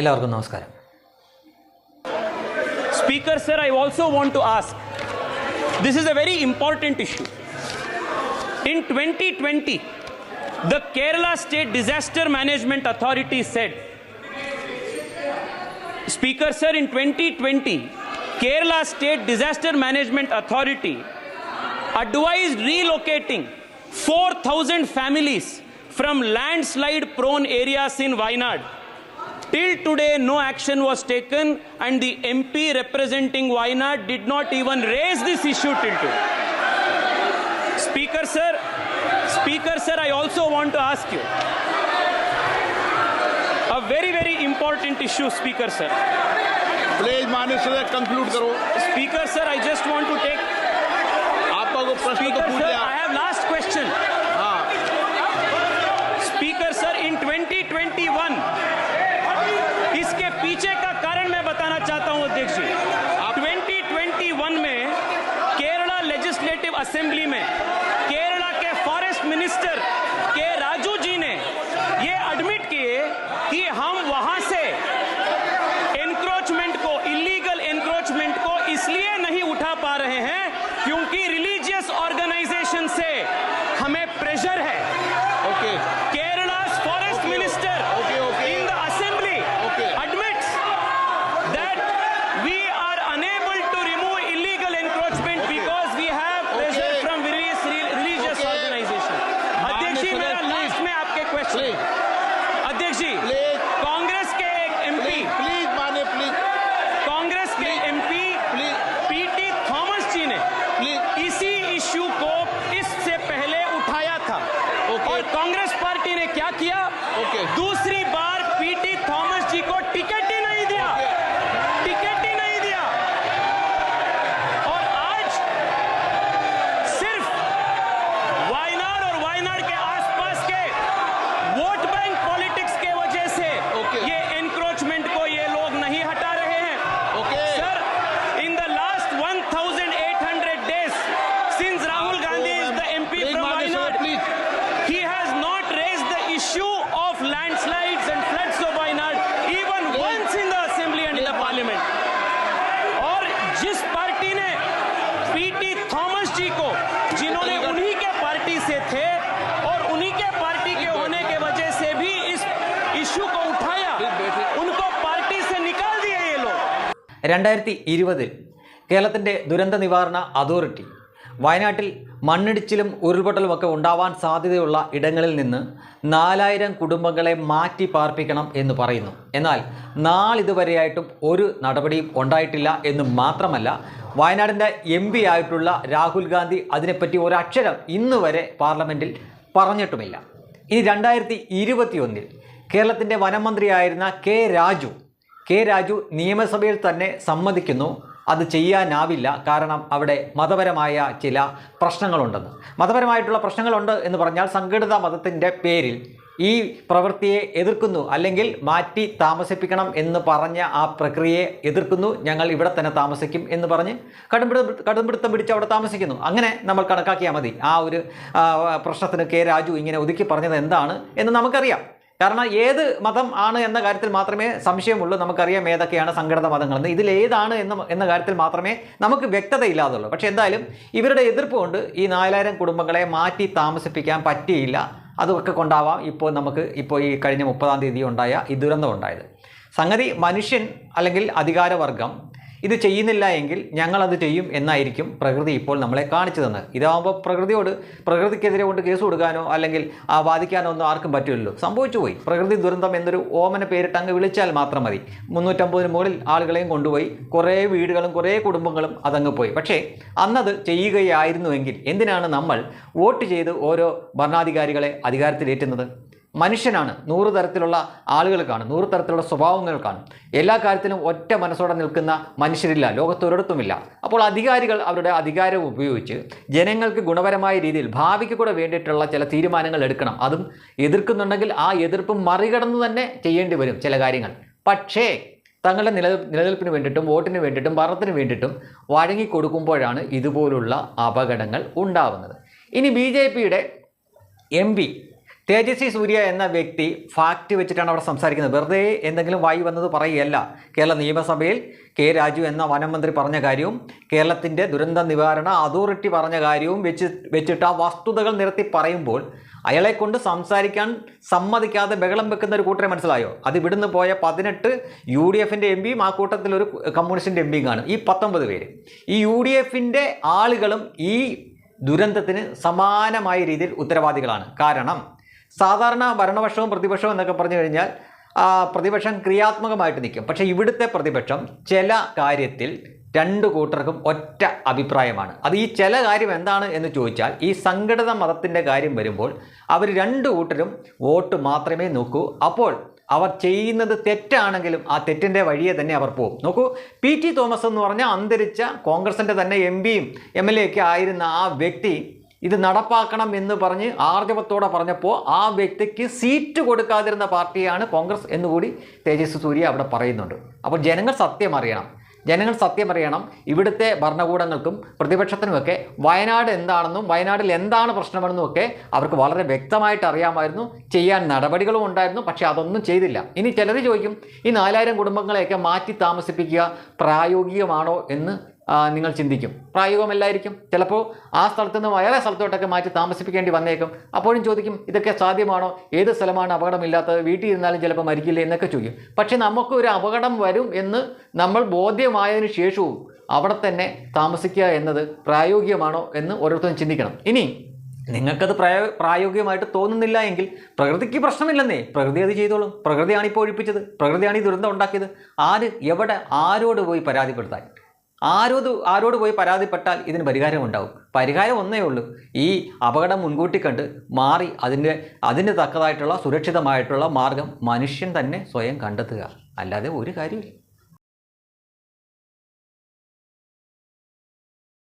എല്ലാവർക്കും നമസ്കാരം Speaker, sir, I also want to ask this is a very important issue. In 2020, the Kerala State Disaster Management Authority said, Speaker, sir, in 2020, Kerala State Disaster Management Authority advised relocating 4,000 families from landslide prone areas in Wayanad. Till today, no action was taken, and the MP representing Wayanad did not even raise this issue till today. Speaker, sir, Speaker, sir, I also want to ask you a very, very important issue, Speaker, sir. Please माननीय सदस्य conclude करो Speaker, sir, I just want to take. आपका को प्रश्न तो Speaker, पूछ Assembly में केरला के फॉरेस्ट मिनिस्टर के राजू जी ने ये एडमिट किए कि हम वहाँ से एनक्रोचमेंट को इलीगल एनक्रोचमेंट को इसलिए नहीं उठा पा रहे हैं क्योंकि रिलीजियस जी को टिकट രണ്ടായിരത്തി ഇരുപതിൽ കേരളത്തിന്റെ ദുരന്ത നിവാരണ അതോറിറ്റി വയനാട്ടിൽ മണ്ണിടിച്ചിലും ഉരുൾപൊട്ടലുമൊക്കെ ഉണ്ടാവാൻ സാധ്യതയുള്ള ഇടങ്ങളിൽ നിന്ന് നാലായിരം കുടുംബങ്ങളെ മാറ്റി പാർപ്പിക്കണം എന്ന് പറയുന്നു. എന്നാൽ നാളിതുവരെയായിട്ടും ഒരു നടപടിയും ഉണ്ടായിട്ടില്ല എന്ന് മാത്രമല്ല വയനാടിന്റെ എം ആയിട്ടുള്ള രാഹുൽ ഗാന്ധി അതിനെപ്പറ്റി ഒരക്ഷരം ഇന്ന് വരെ പാർലമെന്റിൽ പറഞ്ഞിട്ടുമില്ല. ഇനി രണ്ടായിരത്തി ഇരുപത്തിയൊന്നിൽ കേരളത്തിന്റെ വനമന്ത്രിയായിരുന്ന കെ രാജു കെ രാജു നിയമസഭയിൽ തന്നെ സമ്മതിക്കുന്നു. അത് ചെയ്യാനാവില്ല. കാരണം അവിടെ മതപരമായ ചില പ്രശ്നങ്ങളുണ്ടെന്ന്. മതപരമായിട്ടുള്ള പ്രശ്നങ്ങളുണ്ട് എന്ന് പറഞ്ഞാൽ സംഘടിത മതത്തിന്റെ പേരിൽ ഈ പ്രവൃത്തിയെ എതിർക്കുന്നു. അല്ലെങ്കിൽ മാറ്റി താമസിപ്പിക്കണം എന്ന് പറഞ്ഞ ആ പ്രക്രിയയെ എതിർക്കുന്നു. ഞങ്ങൾ ഇവിടെ തന്നെ താമസിക്കും എന്ന് പറഞ്ഞ് കടുംപിടുത്തം കടുംപിടുത്തം പിടിച്ച് അവിടെ താമസിക്കുന്നു. അങ്ങനെ നമ്മൾ കണക്കാക്കിയാൽ മതി. ആ ഒരു പ്രശ്നത്തിന് കെ രാജു ഇങ്ങനെ ഒതുക്കി പറഞ്ഞത് എന്താണ് എന്ന് നമുക്കറിയാം. കാരണം ഏത് മതം ആണ് എന്ന കാര്യത്തിൽ മാത്രമേ സംശയമുള്ളൂ. നമുക്കറിയാം ഏതൊക്കെയാണ് സംഘടിത മതങ്ങളെന്ന്. ഇതിൽ ഏതാണ് എന്ന് എന്ന കാര്യത്തിൽ മാത്രമേ നമുക്ക് വ്യക്തത ഇല്ലാതുള്ളൂ പക്ഷേ എന്തായാലും ഇവരുടെ എതിർപ്പ് കൊണ്ട് ഈ നാലായിരം കുടുംബങ്ങളെ മാറ്റി താമസിപ്പിക്കാൻ പറ്റിയില്ല. അതൊക്കെ കൊണ്ടാവാം ഇപ്പോൾ നമുക്ക് ഇപ്പോൾ ഈ കഴിഞ്ഞ മുപ്പതാം തീയതി ഉണ്ടായ ഈ ദുരന്തം ഉണ്ടായത് സംഗതി മനുഷ്യൻ അല്ലെങ്കിൽ അധികാരവർഗം ഇത് ചെയ്യുന്നില്ല എങ്കിൽ ഞങ്ങളത് ചെയ്യും എന്നായിരിക്കും പ്രകൃതി ഇപ്പോൾ നമ്മളെ കാണിച്ചു തന്നത്. ഇതാകുമ്പോൾ പ്രകൃതിയോട് പ്രകൃതിക്കെതിരെ കൊണ്ട് കേസ് കൊടുക്കാനോ അല്ലെങ്കിൽ ആ വാദിക്കാനോ ഒന്നും ആർക്കും പറ്റില്ലല്ലോ. സംഭവിച്ചു പോയി. പ്രകൃതി ദുരന്തം എന്നൊരു ഓമന പേരിട്ട് അങ്ങ് വിളിച്ചാൽ മാത്രം മതി. മുന്നൂറ്റമ്പതിന് മുകളിൽ ആളുകളെയും കൊണ്ടുപോയി. കുറേ വീടുകളും കുറേ കുടുംബങ്ങളും അതങ്ങ് പോയി. പക്ഷേ അന്നത് ചെയ്യുകയായിരുന്നുവെങ്കിൽ എന്തിനാണ് നമ്മൾ വോട്ട് ചെയ്ത് ഓരോ ഭരണാധികാരികളെ അധികാരത്തിലേറ്റുന്നത്? മനുഷ്യനാണ്. നൂറ് തരത്തിലുള്ള ആളുകൾ കാണും. നൂറ് തരത്തിലുള്ള സ്വഭാവങ്ങൾ കാണും. എല്ലാ കാര്യത്തിലും ഒറ്റ മനസ്സോടെ നിൽക്കുന്ന മനുഷ്യരില്ല. ലോകത്തൊരിടത്തുമില്ല അപ്പോൾ അധികാരികൾ അവരുടെ അധികാരം ഉപയോഗിച്ച് ജനങ്ങൾക്ക് ഗുണപരമായ രീതിയിൽ ഭാവിക്ക് കൂടെ വേണ്ടിയിട്ടുള്ള ചില തീരുമാനങ്ങൾ എടുക്കണം. അതും എതിർക്കുന്നുണ്ടെങ്കിൽ ആ എതിർപ്പ് മറികടന്ന് തന്നെ ചെയ്യേണ്ടി വരും ചില കാര്യങ്ങൾ. പക്ഷേ തങ്ങളുടെ നില നിലനിൽപ്പിന് വേണ്ടിയിട്ടും വോട്ടിന് വേണ്ടിയിട്ടും ഭരണത്തിന് വേണ്ടിയിട്ടും വഴങ്ങിക്കൊടുക്കുമ്പോഴാണ് ഇതുപോലുള്ള അപകടങ്ങൾ ഉണ്ടാവുന്നത്. ഇനി ബി ജെ പിയുടെ എം പി തേജസ്വി സൂര്യ എന്ന വ്യക്തി ഫാക്റ്റ് വെച്ചിട്ടാണ് അവിടെ സംസാരിക്കുന്നത്. വെറുതെ എന്തെങ്കിലും വായി വന്നത് പറയുകയല്ല. കേരള നിയമസഭയിൽ കെ രാജു എന്ന വനം മന്ത്രി പറഞ്ഞ കാര്യവും കേരളത്തിന്റെ ദുരന്ത നിവാരണ അതോറിറ്റി പറഞ്ഞ കാര്യവും വെച്ച് വെച്ചിട്ട് ആ വസ്തുതകൾ നിരത്തി പറയുമ്പോൾ അയാളെ കൊണ്ട് സംസാരിക്കാൻ സമ്മതിക്കാതെ ബഹളം വെക്കുന്ന ഒരു കൂട്ടരെ മനസ്സിലായോ? അത് ഇവിടുന്ന് പോയ പതിനെട്ട് യു ഡി എഫിന്റെ എം പിയും ആ കൂട്ടത്തിൽ ഒരു കമ്മ്യൂണിസ്റ്റിന്റെ എം പിയും കാണും ഈ പത്തൊമ്പത് പേര്. ഈ യു ഡി എഫിന്റെ ആളുകളും ഈ ദുരന്തത്തിന് സമാനമായ രീതിയിൽ ഉത്തരവാദികളാണ്. കാരണം സാധാരണ ഭരണപക്ഷവും പ്രതിപക്ഷവും എന്നൊക്കെ പറഞ്ഞു കഴിഞ്ഞാൽ പ്രതിപക്ഷം ക്രിയാത്മകമായിട്ട് നിൽക്കും. പക്ഷേ ഇവിടുത്തെ പ്രതിപക്ഷം ചില കാര്യത്തിൽ രണ്ട് കൂട്ടർക്കും ഒറ്റ അഭിപ്രായമാണ്. അത് ഈ ചില കാര്യം എന്താണ് എന്ന് ചോദിച്ചാൽ ഈ സംഘടിത മതത്തിന്റെ കാര്യം വരുമ്പോൾ അവർ രണ്ട് കൂട്ടരും വോട്ട് മാത്രമേ നോക്കൂ. അപ്പോൾ അവർ ചെയ്യുന്നത് തെറ്റാണെങ്കിലും ആ തെറ്റിന്റെ വഴിയെ തന്നെ അവർ പോകും. നോക്കൂ പി ടി തോമസ് എന്ന് പറഞ്ഞ അന്തരിച്ച കോൺഗ്രസിന്റെ തന്നെ എം പിയും എം എൽ എ ഒക്കെ ആയിരുന്ന ആ വ്യക്തി ഇത് നടപ്പാക്കണം എന്ന് പറഞ്ഞ് ആർജവത്തോടെ പറഞ്ഞപ്പോൾ ആ വ്യക്തിക്ക് സീറ്റ് കൊടുക്കാതിരുന്ന പാർട്ടിയാണ് കോൺഗ്രസ് എന്നുകൂടി തേജസ്വി സൂര്യ അവിടെ പറയുന്നുണ്ട്. അപ്പോൾ ജനങ്ങൾ സത്യം അറിയണം. ജനങ്ങൾ സത്യം അറിയണം. ഇവിടുത്തെ ഭരണകൂടങ്ങൾക്കും പ്രതിപക്ഷത്തിനുമൊക്കെ വയനാട് എന്താണെന്നും വയനാട്ടിൽ എന്താണ് പ്രശ്നമെന്നും ഒക്കെ അവർക്ക് വളരെ വ്യക്തമായിട്ട് അറിയാമായിരുന്നു. ചെയ്യാൻ നടപടികളും ഉണ്ടായിരുന്നു പക്ഷേ അതൊന്നും ചെയ്തില്ല. ഇനി ചിലർ ചോദിക്കും ഈ നാലായിരം കുടുംബങ്ങളെയൊക്കെ മാറ്റി താമസിപ്പിക്കുക പ്രായോഗികമാണോ എന്ന് നിങ്ങൾ ചിന്തിക്കും. പ്രായോഗികമല്ലായിരിക്കും. ചിലപ്പോൾ ആ സ്ഥലത്ത് നിന്ന് വേറെ സ്ഥലത്തോട്ടൊക്കെ മാറ്റി താമസിപ്പിക്കേണ്ടി വന്നേക്കും. അപ്പോഴും ചോദിക്കും ഇതൊക്കെ സാധ്യമാണോ? ഏത് സ്ഥലമാണ് അപകടമില്ലാത്തത്? വീട്ടിൽ ഇരുന്നാലും ചിലപ്പോൾ മരിക്കില്ലേ? എന്നൊക്കെ ചോദിക്കും. പക്ഷേ നമുക്ക് ഒരു അപകടം വരും എന്ന് നമ്മൾ ബോധ്യമായതിനു ശേഷവും അവിടെ തന്നെ താമസിക്കുക എന്നത് പ്രായോഗികമാണോ എന്ന് ഓരോരുത്തരും ചിന്തിക്കണം. ഇനി നിങ്ങൾക്കത് പ്രായോ പ്രായോഗികമായിട്ട് തോന്നുന്നില്ല എങ്കിൽ പ്രകൃതിക്ക് പ്രശ്നമില്ലെന്നേ. പ്രകൃതി അത് ചെയ്തോളും. പ്രകൃതിയാണ് ഇപ്പോൾ ഒഴിപ്പിച്ചത്. പ്രകൃതിയാണ് ഈ ദുരന്തം ഉണ്ടാക്കിയത്. ആര് എവിടെ ആരോട് പോയി പരാതിപ്പെടുത്താൻ? ആരോട് ആരോട് പോയി പരാതിപ്പെട്ടാൽ ഇതിന് പരിഹാരം ഉണ്ടാവും. പരിഹാരം ഒന്നേ ഉള്ളൂ. ഈ അപകടം മുൻകൂട്ടി കണ്ട് മാറി അതിന്റെ അതിന് തക്കതായിട്ടുള്ള സുരക്ഷിതമായിട്ടുള്ള മാർഗം മനുഷ്യൻ തന്നെ സ്വയം കണ്ടെത്തുക. അല്ലാതെ ഒരു കാര്യമില്ല.